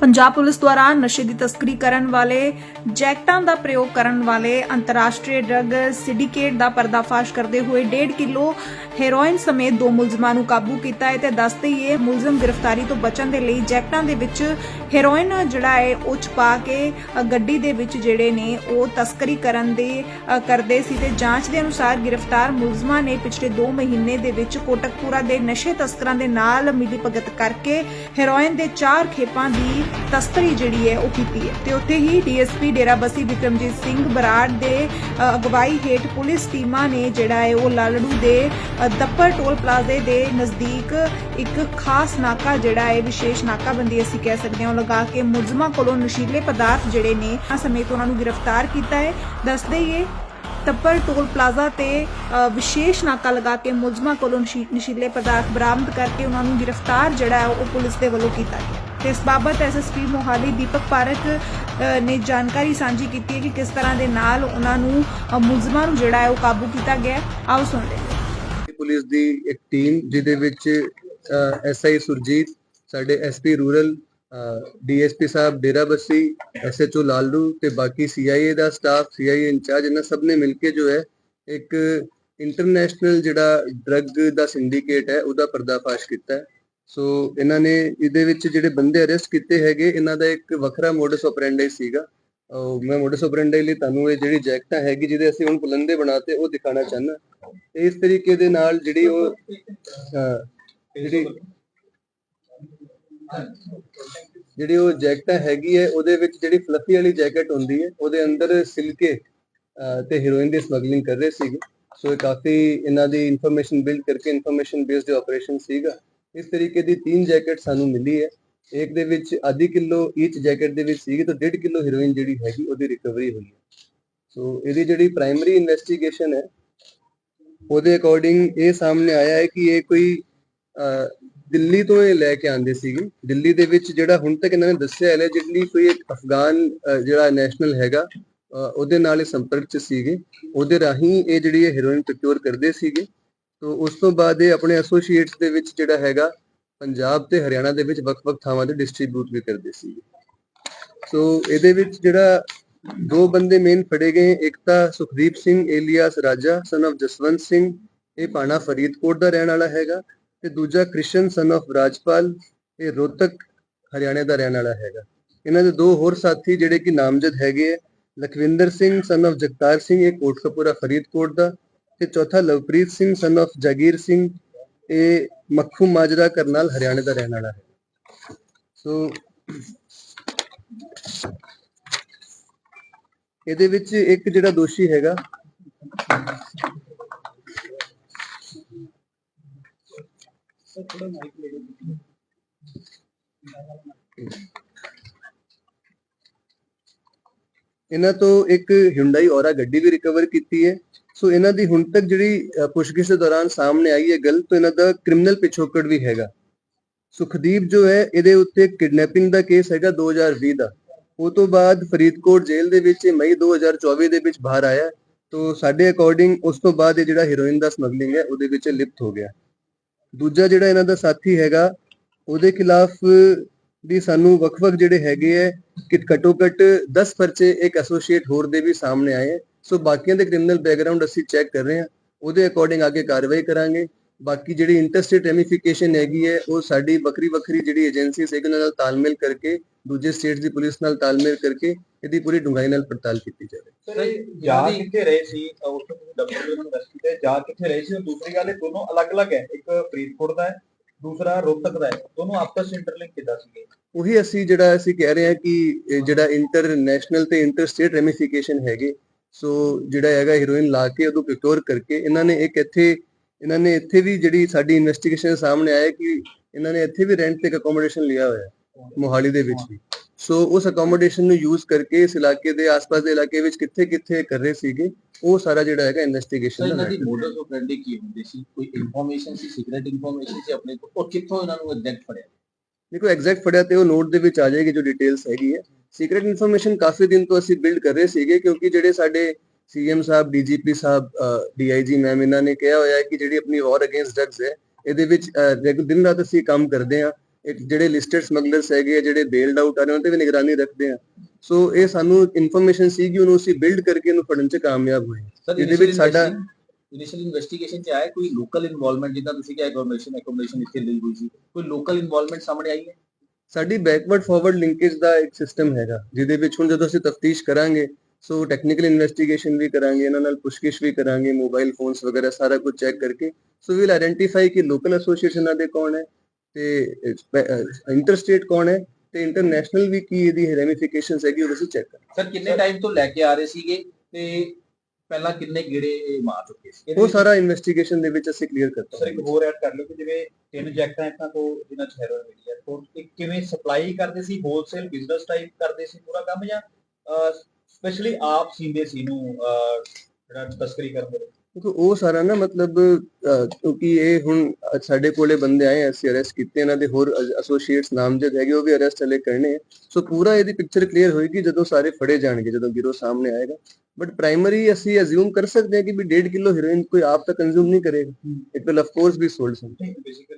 Punjab police ਦੁਆਰਾ ਨਸ਼ੇ ਦੀ ਤਸਕਰੀ ਕਰਨ ਵਾਲੇ, ਜੈਕਟਾਂ ਦਾ ਪ੍ਰਯੋਗ ਕਰਨ ਵਾਲੇ ਅੰਤਰਰਾਸ਼ਟਰੀ ਡਰੱਗ ਸਿੰਡੀਕੇਟ ਦਾ ਪਰਦਾਫਾਸ਼ ਕਰਦੇ ਹੋਏ 1.5 ਕਿਲੋ ਹੈਰੋਇਨ ਸਮੇਤ ਦੋ ਮੁਲਜ਼ਮਾਂ ਨੂੰ ਕਾਬੂ ਕੀਤਾ ਹੈ ਤੇ ਦੱਸਦੇ ਹੀ ਮੁਲਜ਼ਮ ਗ੍ਰਿਫਤਾਰੀ ਤੋਂ ਬਚਣ ਦੇ ਲਈ ਜੈਕਟਾਂ ਦੇ ਵਿੱਚ ਹੈਰੋਇਨ ਜਿਹੜਾ ਹੈ ਉਹ ਛੁਪਾ ਕੇ ਗੱਡੀ ਦੇ ਵਿੱਚ ਜਿਹੜੇ ਨੇ ਉਹ ਤਸਕਰੀ ਕਰਨ ਦੇ ਕਰਦੇ ਸੀ ਤੇ ਜਾਂਚ ਦੇ ਅਨੁਸਾਰ ਗ੍ਰਿਫਤਾਰ ਮੁਲਜ਼ਮਾਂ ਨੇ ਪਿਛਲੇ 2 ਮਹੀਨੇ ਦੇ ਵਿੱਚ ਕੋਟਕਪੂਰਾ ਦੇ ਨਸ਼ੇ ਤਸਕਰਾਂ ਦੇ ਨਾਲ ਮਿਲੀ ਭਗਤ ਕਰਕੇ ਹੈਰੋਇਨ ਦੇ ਚਾਰ ਖੇਪਾਂ ਦੀ ਤਸਕਰੀ ਜਿਹੜੀ ਹੈ ਉਹ ਕੀਤੀ ਹੈ। ਤੇ ਉੱਥੇ ਹੀ ਡੀਐਸਪੀ ਡੇਰਾਬੱਸੀ ਵਿਕਰਮਜੀਤ ਸਿੰਘ ਬਰਾੜ ਦੇ ਅਗਵਾਈ ਹੇਠ ਪੁਲਿਸ ਟੀਮਾਂ ਨੇ ਜਿਹੜਾ ਹੈ ਉਹ ਲਾਲੜੂ ਦੇ ਦੱਪਰ ਟੋਲ ਪਲਾਜ਼ੇ ਦੇ ਨਜ਼ਦੀਕ ਇੱਕ ਖਾਸ ਨਾਕਾ ਜਿਹੜਾ ਹੈ, ਵਿਸ਼ੇਸ਼ ਨਾਕਾਬੰਦੀ ਅਸੀਂ ਕਹਿ ਸਕਦੇ ਹਾਂ, ਉਹ ਲਗਾ ਕੇ ਮੁਲਜ਼ਮਾਂ ਕੋਲੋਂ ਨਸ਼ੀਲੇ ਪਦਾਰਥ ਜਿਹੜੇ ਨੇ, ਆ ਸਮੇਤ ਉਹਨਾਂ ਨੂੰ ਗ੍ਰਿਫਤਾਰ ਕੀਤਾ ਹੈ। ਦੱਸ ਹੀ ਤੱਪਰ ਟੋਲ ਪਲਾਜ਼ਾ ਤੇ ਵਿਸ਼ੇਸ਼ ਨਾਕਾ ਲਗਾ ਕੇ ਮੁਲਜ਼ਮਾਂ ਕੋਲੋਂ ਨਸ਼ੀ- ਨਸ਼ੀਲੇ ਪਦਾਰਥ ਬਰਾਮਦ ਕਰਕੇ ਉਹਨਾਂ ਨੂੰ ਗ੍ਰਿਫਤਾਰ ਜਿਹੜਾ ਹੈ ਉਹ ਪੁਲਿਸ ਦੇ ਵੱਲੋਂ ਕੀਤਾ ਗਿਆ। ਤੇ ਇਸ ਬਾਬਤ ਐਸਐਸਪੀ ਮੋਹਾਲੀ ਦੀਪਕ ਪਾਰਕ ਅ, ਨੇ ਜਾਣਕਾਰੀ ਸਾਂਝੀ ਕੀਤੀ ਹੈ ਕਿ ਕਿਸ ਤਰ੍ਹਾਂ ਦੇ ਨਾਲ ਉਹਨਾਂ ਨੂੰ ਮੁਲਜ਼ਮਾਂ ਨੂੰ ਜਿਹੜਾ ਹੈ ਉਹ ਕਾਬੂ ਕੀਤਾ ਗਿਆ ਆਓ ਸੁਣਦੇ ਹਾਂ ਪੁਲਿਸ ਦੀ ਇੱਕ ਟੀਮ ਜਿਹਦੇ ਵਿੱਚ ਐਸਆਈ ਸੁਰਜੀਤ ਸਾਡੇ ਐਸਪੀ ਰੂਰਲ ਡੀਐਸਪੀ ਸਾਹਿਬ ਡੇਰਾਬੱਸੀ ਐਸਐਚਓ ਲਾਲੂ ਤੇ ਬਾਕੀ ਸੀਆਈਏ ਦਾ ਸਟਾਫ ਸੀਆਈਏ ਇੰਚਾਰਜ ਇਹਨਾਂ ਸਭ ਨੇ ਮਿਲ ਕੇ ਜੋ ਹੈ ਇੱਕ ਇੰਟਰਨੈਸ਼ਨਲ ਜਿਹੜਾ ਡਰੱਗ ਦਾ ਸਿੰਡੀਕੇਟ ਹੈ ਉਹਦਾ ਪਰਦਾਫਾਸ਼ ਕੀਤਾ ਹੈ। ਸੋ ਇਹਨਾਂ ਨੇ ਇਹਦੇ ਵਿੱਚ ਜਿਹੜੇ ਬੰਦੇ ਅਰੈਸਟ ਕੀਤੇ ਹੈਗੇ, ਇਹਨਾਂ ਦਾ ਇੱਕ ਵੱਖਰਾ ਮੋਡਸ ਆਪਰੈਂਡੀ ਸੀਗਾ। ਮੈਂ ਮੋਡਸ ਆਪਰੈਂਡੀ ਲਈ ਤੁਹਾਨੂੰ ਇਹ ਜਿਹੜੀ ਜੈਕਟਾਂ ਹੈਗੀ, ਜਿਹਦੇ ਅਸੀਂ ਹੁਣ ਪੁਲੰਦੇ ਬਣਾਤੇ ਉਹ ਦਿਖਾਣਾ ਚਾਹੁੰਦਾ। ਇਸ ਤਰੀਕੇ ਦੇ ਨਾਲ ਜਿਹੜੀ ਉਹ ਜਿਹੜੀ ਜਿਹੜੀ ਉਹ ਜੈਕਟਾਂ ਹੈਗੀ ਹੈ, ਉਹਦੇ ਵਿੱਚ ਜਿਹੜੀ ਫਲਫੀ ਵਾਲੀ ਜੈਕਟ ਹੁੰਦੀ ਹੈ, ਉਹਦੇ ਅੰਦਰ ਸਿਲਕੇ ਤੇ ਹੀਰੋਇਨ ਦੀ ਸਮਗਲਿੰਗ ਕਰ ਰਹੇ ਸੀਗੇ। ਸੋ ਇਹ ਕਾਫੀ ਇਹਨਾਂ ਦੀ ਇਨਫੋਰਮੇਸ਼ਨ ਬਿਲਡ ਕਰਕੇ ਇਨਫੋਰਮੇਸ਼ਨ ਬੇਸਡ ਆਪਰੇਸ਼ਨ ਸੀਗਾ। ਇਸ ਤਰੀਕੇ ਦੀ ਤਿੰਨ ਜੈਕਟ ਸਾਨੂੰ ਮਿਲੀ ਹੈ। ਇੱਕ ਦੇ ਵਿੱਚ ਆਧੀ ਕਿਲੋ ਈਚ ਜੈਕਟ ਦੇ ਵਿੱਚ ਸੀਗੀ ਤਾਂ 1.5 ਕਿਲੋ ਹੀਰੋਇਨ ਜਿਹੜੀ ਹੈਗੀ ਉਹਦੀ ਰਿਕਵਰੀ ਹੋਈ ਹੈ। ਸੋ ਇਹਦੀ ਜਿਹੜੀ ਪ੍ਰਾਇਮਰੀ ਇਨਵੈਸਟੀਗੇਸ਼ਨ ਹੈ, ਉਹਦੇ ਅਕੋਰਡਿੰਗ ਇਹ ਸਾਹਮਣੇ ਆਇਆ ਹੈ ਕਿ ਇਹ ਕੋਈ ਦਿੱਲੀ ਤੋਂ ਇਹ ਲੈ ਕੇ ਆਂਦੇ ਸੀਗੇ। ਦਿੱਲੀ ਦੇ ਵਿੱਚ ਜਿਹੜਾ ਹੁਣ ਤੱਕ ਇਹਨਾਂ ਨੇ ਦੱਸਿਆ ਹੈ ਜਿਹੜੀ ਕੋਈ ਇੱਕ ਅਫਗਾਨ ਜਿਹੜਾ ਨੈਸ਼ਨਲ ਹੈਗਾ ਉਹਦੇ ਨਾਲ ਇਹ ਸੰਪਰਕ ਚ ਸੀਗੇ। ਉਹਦੇ ਰਾਹੀਂ ਇਹ ਜਿਹੜੀ ਇਹ ਹੈਰੋਇਨ ਪ੍ਰੋਕਿਊਰ ਕਰਦੇ ਸੀਗੇ। ਤੋਂ ਉਸ ਤੋਂ ਬਾਅਦ ਇਹ ਆਪਣੇ ਐਸੋਸੀਏਟਸ ਦੇ ਵਿੱਚ ਜਿਹੜਾ ਹੈਗਾ, ਪੰਜਾਬ ਤੇ ਹਰਿਆਣਾ ਦੇ ਵਿੱਚ ਵੱਖ-ਵੱਖ ਥਾਵਾਂ ਤੇ ਡਿਸਟ੍ਰੀਬਿਊਟ ਵੀ ਕਰਦੇ ਸੀਗੇ ਸੋ ਇਹਦੇ ਵਿੱਚ ਜਿਹੜਾ ਦੋ ਬੰਦੇ ਮੇਨ ਫੜੇ ਗਏ, ਇੱਕ ਤਾਂ ਸੁਖਦੀਪ ਸਿੰਘ ਏਲੀਆਸ ਰਾਜਾ ਸਨ of ਜਸਵੰਤ ਸਿੰਘ, ਇਹ ਪਾਣਾ ਫਰੀਦਕੋਟ ਦਾ ਰਹਿਣ ਵਾਲਾ ਹੈਗਾ ਤੇ ਦੂਜਾ ਕ੍ਰਿਸ਼ਨ ਸਨ of ਰਾਜਪਾਲ, ਇਹ ਰੋਹਤਕ ਹਰਿਆਣੇ ਦਾ ਰਹਿਣ ਵਾਲਾ ਹੈਗਾ। ਇਹਨਾਂ ਦੇ ਦੋ ਹੋਰ ਸਾਥੀ ਜਿਹੜੇ ਕਿ ਨਾਮਜ਼ਦ ਹੈਗੇ ਹੈ ਲਖਵਿੰਦਰ ਸਿੰਘ ਸਨ of ਜਗਤਾਰ ਸਿੰਘ, ਇਹ ਕੋਟਕਪੂਰਾ ਫਰੀਦਕੋਟ ਦਾ ਤੇ ਚੌਥਾ ਲਵਪ੍ਰੀਤ ਸਿੰਘ ਸਨ of ਜਗੀਰ ਸਿੰਘ, ਇਹ ਮੱਖੂ ਮਾਜਰਾ ਕਰਨਾਲ ਹਰਿਆਣੇ ਦਾ ਰਹਿਣ ਵਾਲਾ ਹੈ। ਸੋ ਇਹਦੇ ਵਿੱਚ ਇੱਕ ਜਿਹੜਾ ਦੋਸ਼ੀ ਹੈਗਾ, ਇਹਨਾਂ ਤੋਂ ਇੱਕ ਹਿੰਡਾਈ ਔਰਾ ਗੱਡੀ ਵੀ ਰਿਕਵਰ ਕੀਤੀ ਹੈ। ਸੋ ਇਹਨਾਂ ਦੀ ਹੁਣ ਤੱਕ ਜਿਹੜੀ ਪੁੱਛਗਿੱਛ ਦੇ ਦੌਰਾਨ ਸਾਹਮਣੇ ਆਈ ਹੈ ਗੱਲ, ਤੋਂ ਇਹਨਾਂ ਦਾ ਕ੍ਰਿਮੀਨਲ ਪਿਛੋਕੜ ਵੀ ਹੈਗਾ। ਸੁਖਦੀਪ ਜੋ ਹੈ, ਇਹਦੇ ਉੱਤੇ ਕਿਡਨੈਪਿੰਗ ਦਾ ਕੇਸ ਹੈਗਾ 2020 ਦਾ। ਉਹ ਤੋਂ ਬਾਅਦ ਫਰੀਦਕੋਟ ਜੇਲ੍ਹ ਦੇ ਵਿੱਚ ਇਹ ਮਈ 2024 ਦੇ ਵਿੱਚ ਬਾਹਰ ਆਇਆ। ਤੋ ਸਾਡੇ ਅਕੋਰਡਿੰਗ ਉਸ ਤੋਂ ਬਾਅਦ ਇਹ ਜਿਹੜਾ ਹੀਰੋਇਨ ਦਾ ਸਮਗਲਿੰਗ ਹੈ, ਉਹਦੇ ਵਿੱਚ ਲਿਪਤ ਹੋ ਗਿਆ। ਦੂਜਾ ਜਿਹੜਾ ਇਹਨਾਂ ਦਾ ਸਾਥੀ ਹੈਗਾ, ਉਹਦੇ ਖਿਲਾਫ ਵੀ ਸਾਨੂੰ ਵੱਖ-ਵੱਖ ਜਿਹੜੇ ਹੈਗੇ ਹੈ, ਕਿ ਘੱਟੋ ਘੱਟ 10 ਪਰਚੇ ਇੱਕ ਐਸੋਸੀਏਟ ਹੋਰ ਦੇ ਵੀ ਸਾਹਮਣੇ ਆਏ ਹੈ। ਸੋ ਬਾਕੀਆਂ ਦੇ ਕ੍ਰਿਮੀਨਲ ਬੈਕਗ੍ਰਾਉਂਡ ਅਸੀਂ ਚੈੱਕ ਕਰ ਰਹੇ ਹਾਂ। ਉਹਦੇ ਅਕੋਰਡਿੰਗ ਅੱਗੇ ਕਾਰਵਾਈ ਕਰਾਂਗੇ। ਬਾਕੀ ਜਿਹੜੀ ਇੰਟਰਸਟੇਟ ਰੈਮੀਫਿਕੇਸ਼ਨ ਹੈਗੀ ਹੈ ਉਹ ਸਾਡੀ ਵੱਖਰੀ ਵੱਖਰੀ ਜਿਹੜੀ ਹੈਗੇ ਉਹਨਾਂ ਨਾਲ ਤਾਲਮੇਲ ਕਰਕੇ ਦੂਜੇ ਸਟੇਟਸ ਦੀ ਪੁਲਿਸ ਨਾਲ ਤਾਲਮੇਲ ਕਰਕੇ ਇਹਦੀ ਪੂਰੀ ਡੂੰਘਾਈ ਨਾਲ ਪੜਤਾਲ ਕੀਤੀ ਜਾਵੇ। ਸਰ ਜਾ ਕਿੱਥੇ ਰਹੇ ਸੀ? ਉਸ ਤੋਂ ਨੂੰ ਦੱਸ ਕੀਤੇ ਜਾ ਕਿੱਥੇ ਰਹੇ ਸੀ? ਦੂਸਰੀ ਗੱਲ ਇਹ ਦੋਨੋਂ ਅਲੱਗ-ਅਲੱਗ ਹੈ। ਇੱਕ ਫਰੀਦਕੋਟ ਦਾ ਹੈ ਦੂਸਰਾ ਰੋਹਤਕ ਦਾ ਹੈ। ਦੋਨੋਂ ਆਪਸ ਵਿੱਚ ਇੰਟਰਲਿੰਕ ਕਿੱਦਾਂ ਸੀਗੇ? ਉਹੀ ਅਸੀਂ ਜਿਹੜਾ ਅਸੀਂ ਕਹਿ ਰਹੇ ਹਾਂ ਕਿ ਜਿਹੜਾ ਇੰਟਰਨੈਸ਼ਨਲ ਤੇ ਇੰਟਰ ਸਟੇਟ ਰੈਮੀਫਿਕੇਸ਼ਨ ਹੈਗੇ ਸੋ ਜਿਹੜਾ ਹੈਗਾ ਹੀਰੋਇਨ ਲਾ ਕੇ ਉਹਨੂੰ ਪ੍ਰੋਕਿਓਰ ਕਰਕੇ ਇਹਨਾਂ ਨੇ ਇੱਕ ਇੱਥੇ ਇਹਨਾਂ ਨੇ ਇੱਥੇ ਵੀ ਜਿਹੜੀ ਸਾਡੀ ਇਨਵੈਸਟੀਗੇਸ਼ਨ ਸਾਹਮਣੇ ਆਇਆ ਕਿ ਇਹਨਾਂ ਨੇ ਇੱਥੇ ਵੀ ਰੈਂਟ ਤੇ ਅਕੋਮੋਡੇਸ਼ਨ ਲਿਆ ਹੋਇਆ ਹੈ ਮੋਹਾਲੀ ਦੇ ਵਿੱਚ ਵੀ। ਸੋ ਉਸ ਅਕੋਮੋਡੇਸ਼ਨ ਨੂੰ ਯੂਜ਼ ਕਰਕੇ ਇਸ ਇਲਾਕੇ ਦੇ ਆਸ-ਪਾਸ ਦੇ ਇਲਾਕੇ ਵਿੱਚ ਕਿੱਥੇ-ਕਿੱਥੇ ਕਰ ਰਹੇ ਸੀਗੇ ਉਹ ਸਾਰਾ ਜਿਹੜਾ ਹੈਗਾ ਇਨਵੈਸਟੀਗੇਸ਼ਨ ਇਹਨਾਂ ਦਾ ਦੀ matter ਹੈ। ਮੋਡਸ ਆਪਰੈਂਡੀ ਕੀ ਹੁੰਦੀ ਸੀ? ਕੋਈ ਇਨਫੋਰਮੇਸ਼ਨ ਸੀ ਸੀਕ੍ਰੀਟ ਇਨਫੋਰਮੇਸ਼ਨ ਸੀ ਆਪਣੇ ਕੋਲ? ਔਰ ਕਿੱਥੋਂ ਇਹਨਾਂ ਨੂੰ ਐਗਜ਼ੈਕਟ ਫੜਿਆ? ਦੇਖੋ ਐਗਜ਼ੈਕਟ ਫੜਿਆ ਤੇ ਉਹ ਨੋਟ ਦੇ ਵਿੱਚ ਆ ਜਾਏਗੀ ਜੋ ਡਿਟੇਲਸ ਹੈਗੀ ਹੈ। ਸੀਕ੍ਰੀਟ ਇਨਫੋਰਮੇਸ਼ਨ ਕਾਫੀ ਦਿਨ ਤੋਂ ਅਸੀਂ ਬਿਲਡ ਕਰ ਰਹੇ ਸੀਗੇ ਕਿਉਂਕਿ ਜਿਹੜੇ ਸਾਡੇ ਸੀਐਮ ਸਾਹਿਬ ਡੀਜੀਪੀ ਸਾਹਿਬ ਡੀਆਈਜੀ ਮੈਮ ਇਹਨਾਂ ਨੇ ਕਿਹਾ ਹੋਇਆ ਹੈ ਕਿ ਜਿਹੜੀ ਆਪਣੀ ਵਾਰ ਅਗੇਂਸਟ ਡਰੱਗਸ ਹੈ ਇਹਦੇ ਵਿੱਚ ਦਿਨ ਰਾਤ ਅਸੀਂ ਕੰਮ ਕਰਦੇ ਇੱਕ ਜਿਹੜੇ ਲਿਸਟਡ ਸਮਗਲਰਸ ਹੈਗੇ ਆ ਜਿਹੜੇ ਬੇਲਡ ਆਊਟ ਆ ਰਹੇ ਉਹਨਾਂ ਤੇ ਵੀ ਨਿਗਰਾਨੀ ਰੱਖਦੇ ਆ ਸੋ ਇਹ ਸਾਨੂੰ ਇਨਫੋਰਮੇਸ਼ਨ ਸੀ ਕਿ ਉਹਨੂੰ ਅਸੀਂ ਬਿਲਡ ਕਰਕੇ ਇਹਨੂੰ ਫੜਨ 'ਚ ਕਾਮਯਾਬ ਹੋਏ ਇਹਦੇ ਵਿੱਚ ਸਾਡਾ- ਇਨੀਸ਼ੀਅਲ ਇਨਵੈਸਟੀਗੇਸ਼ਨ ਚ ਆਇਆ ਕੋਈ ਲੋਕਲ ਇਨਵੋਲਵਮੈਂਟ ਜਿੱਦਾਂ ਤੁਸੀਂ ਕਿਹਾ ਇਨਫੋਰਮੇਸ਼ਨ ਐਕੋਮੋਡੇਸ਼ਨ ਇੱਥੇ ਲਈ ਹੋਈ ਸੀ। ਕੋਈ ਲੋਕਲ ਇਨਵੋਲਵਮੈਂਟ ਸਾਹਮਣੇ ਆਈ ਹੈ? ਸਾਡੀ ਬੈਕਵਰਡ ਫਾਰਵਰਡ ਲਿੰਕੇਜ ਦਾ ਇੱਕ ਸਿਸਟਮ ਹੈਗਾ, ਜਿਹਦੇ ਵਿੱਚ ਹੁਣ ਜਦੋਂ ਅਸੀਂ ਤਫਤੀਸ਼ ਕਰਾਂਗੇ ਸੋ ਟੈਕਨੀਕਲ ਇਨਵੈਸਟੀਗੇਸ਼ਨ ਵੀ ਕਰਾਂਗੇ, ਇਹਨਾਂ ਨਾਲ ਪੁੱਛਗਿੱਛ ਵੀ ਕਰਾਂਗੇ ਮੋਬਾਈਲ ਫੋਨਸ ਵਗੈਰਾ ਸਾਰਾ ਕੁਝ ਚੈੱਕ ਕਰਕੇ ਸੋ ਵੀਲ ਆਇਡੈਂਟੀਫਾਈ ਕਿ ਲੋਕਲ ਐਸੋਸੀਏਸ਼ਨ ਦੇ ਕੌਣ ਹੈ ਤੇ ਇੰਟਰਸਟੇਟ ਕੌਣ ਹੈ ਤੇ ਇੰਟਰਨੈਸ਼ਨਲ ਵੀ ਕੀ ਇਹਦੀ ਰੈਮੀਫਿਕੇਸ਼ਨਸ ਹੈਗੀ ਉਹ ਅਸੀਂ ਚੈੱਕ ਕਰਾਂਗੇ। ਸਰ ਕਿੰਨੇ ਟਾਈਮ ਤੋਂ ਲੈ ਕੇ ਆ ਰਹੇ ਸੀਗੇ ਤੇ ਪਹਿਲਾਂ ਕਿੰਨੇ ਗੇੜੇ ਮਾਰ ਚੁੱਕੇ ਸੀ? ਉਹ ਸਾਰਾ ਇਨਵੈਸਟੀਗੇਸ਼ਨ ਦੇ ਵਿੱਚ ਅਸੀਂ ਕਲੀਅਰ ਸਰ ਕਰਤਾ ਇੱਕ ਹੋਰ ਐਡ ਕਰ ਲਓ ਕਿ ਜਿਵੇਂ ਤਿੰਨ ਜੈਕਟਾਂ ਇਹਨਾਂ ਤੋਂ ਜਿਨ੍ਹਾਂ ਚ ਹੈਰੋਇਨ ਮਿਲੀ ਹੈ ਤੋਂ ਇੱਕ ਕਿਵੇਂ ਸਪਲਾਈ ਕਰਦੇ ਸੀ? ਹੋਲਸੇਲ ਬਿਜ਼ਨਸ ਟਾਈਪ ਕਰਦੇ ਸੀ ਪੂਰਾ ਕੰਮ ਜਾਂ ਸਪੈਸ਼ਲੀ ਆਪ ਸੀਂਦੇ ਸੀ ਨੂੰ ਜਿਹੜਾ ਤਸਕਰੀ ਕਰਨ ਦੇ ਲਈ? ਕਿਉਂਕਿ ਉਹ ਸਾਰਾ ਨਾ ਮਤਲਬ ਕਿਉਂਕਿ ਇਹ ਹੁਣ ਸਾਡੇ ਕੋਲੇ ਬੰਦੇ ਆਏ ਆ, ਅਸੀਂ ਅਰੈਸਟ ਕੀਤੇ ਇਹਨਾਂ ਦੇ ਹੋਰ ਐਸੋਸੀਏਟਸ ਨਾਮਜ਼ਦ ਹੈਗੇ ਉਹ ਵੀ ਅਰੈਸਟ ਹਲੇ ਕਰਨੇ ਸੋ ਪੂਰਾ ਇਹਦੀ ਪਿਕਚਰ ਕਲੀਅਰ ਹੋਏਗੀ ਜਦੋਂ ਸਾਰੇ ਫੜੇ ਜਾਣਗੇ ਜਦੋਂ ਗਿਰੋ ਸਾਹਮਣੇ ਆਏਗਾ। ਬਟ ਪ੍ਰਾਇਮਰੀ ਅਸੀਂ ਅਜ਼ਿਊਮ ਕਰ ਸਕਦੇ ਹਾਂ ਕਿ ਵੀ 1.5 ਕਿਲੋ ਹੀਰੋਇਨ ਕੋਈ ਆਪ ਤਾਂ ਕੰਜ਼ੂਮ ਨਹੀਂ ਕਰੇਗਾ। It will of course be sold some ਨਹੀਂ ਬੇਸਿਕ